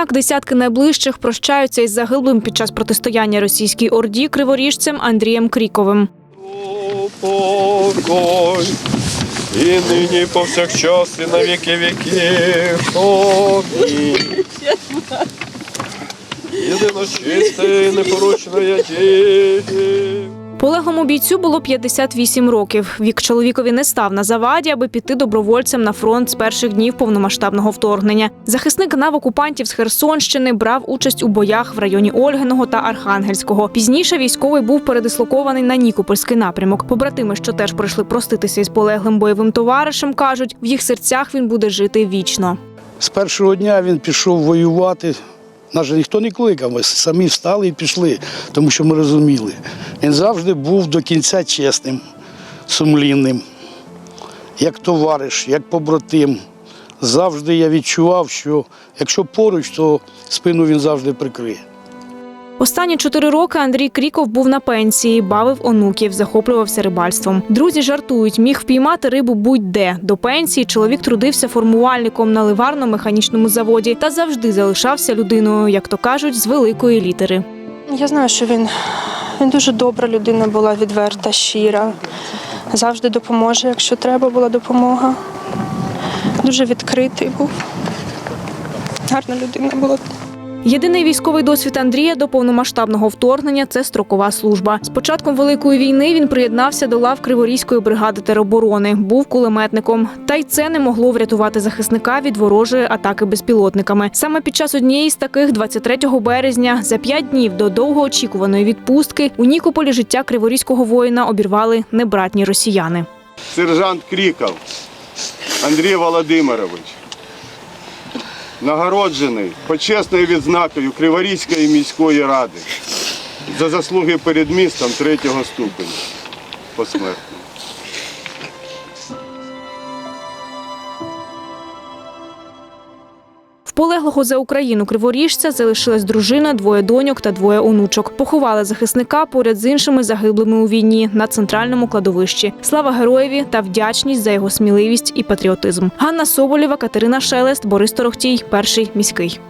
Так, десятки найближчих прощаються із загиблим під час протистояння російській орді криворіжцем Андрієм Кріковим. Покой, і нині повсякчас, і на віки віків. Єдино чисте, і непорочне дії. Полеглому бійцю було 58 років. Вік чоловікові не став на заваді, аби піти добровольцем на фронт з перших днів повномасштабного вторгнення. Захисник навокупантів з Херсонщини брав участь у боях в районі Ольгиного та Архангельського. Пізніше військовий був передислокований на Нікопольський напрямок. Побратими, що теж прийшли проститися із полеглим бойовим товаришем, кажуть, в їх серцях він буде жити вічно. З першого дня він пішов воювати. Нас же ніхто не кликав, ми самі встали і пішли, тому що ми розуміли. Він завжди був до кінця чесним, сумлінним, як товариш, як побратим. Завжди я відчував, що якщо поруч, то спину він завжди прикриє. Останні чотири роки Андрій Кріков був на пенсії, бавив онуків, захоплювався рибальством. Друзі жартують, міг впіймати рибу будь-де. До пенсії чоловік трудився формувальником на ливарно-механічному заводі та завжди залишався людиною, як то кажуть, з великої літери. Я знаю, що він, він дуже добра людина була, відверта, щира. Завжди допоможе, якщо треба була допомога. Дуже відкритий був. Гарна людина була. Єдиний військовий досвід Андрія до повномасштабного вторгнення це строкова служба. З початком великої війни він приєднався до лав Криворізької бригади тероборони, був кулеметником. Та й це не могло врятувати захисника від ворожої атаки безпілотниками. Саме під час однієї з таких, 23 березня, за п'ять днів до довгоочікуваної відпустки, у Нікополі життя криворізького воїна обірвали небратні росіяни. сержант Кріков Андрій Володимирович, нагороджений почесною відзнакою Криворізької міської ради за заслуги перед містом третього ступеня посмертно. Полеглого за Україну криворіжця залишилась дружина, двоє доньок та двоє онучок. Поховали захисника поряд з іншими загиблими у війні на центральному кладовищі. Слава героєві та вдячність за його сміливість і патріотизм. Ганна Соболєва, Катерина Шелест, Борис Торохтій, перший міський.